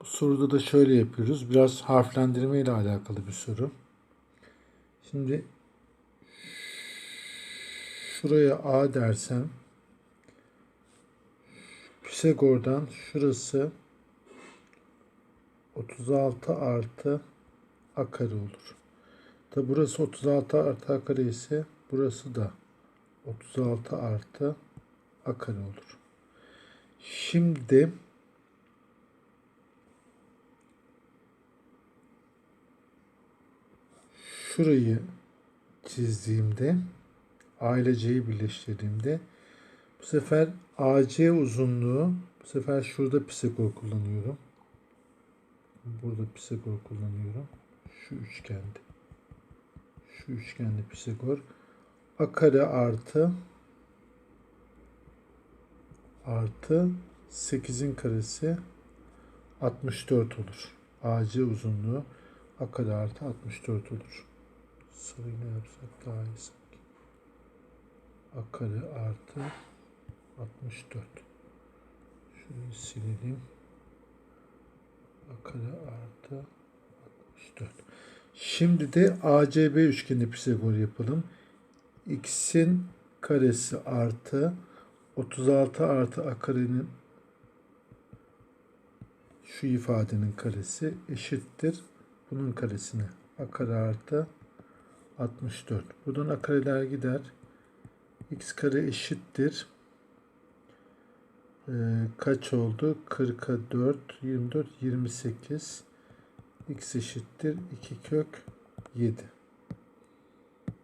Bu soruda da şöyle yapıyoruz. Biraz harflendirme ile alakalı bir soru. Şimdi şuraya A dersem Pisagor'dan şurası 36 artı a kare olur. Tabi burası 36 artı a kare ise burası da 36 artı a kare olur. Şimdi şurayı çizdiğimde A ile C'yi birleştirdiğimde bu sefer AC uzunluğu bu sefer şurada Pisagor kullanıyorum. Burada Pisagor kullanıyorum. Şu üçgende. Şu üçgende Pisagor. A kare artı artı 8'in karesi 64 olur. AC uzunluğu A kare artı 64 olur. Ne yapsak daha iyi sanki. A kare artı 64. Şurayı silelim. A kare artı 64. Şimdi de ACB üçgeni Pisagor yapalım. X'in karesi artı 36 artı A karenin şu ifadenin karesi eşittir. Bunun karesine A kare artı 64. Buradan A kareler gider. X kare eşittir. Ee, kaç oldu? 40'a 4, 24, 28. X eşittir 2 kök 7.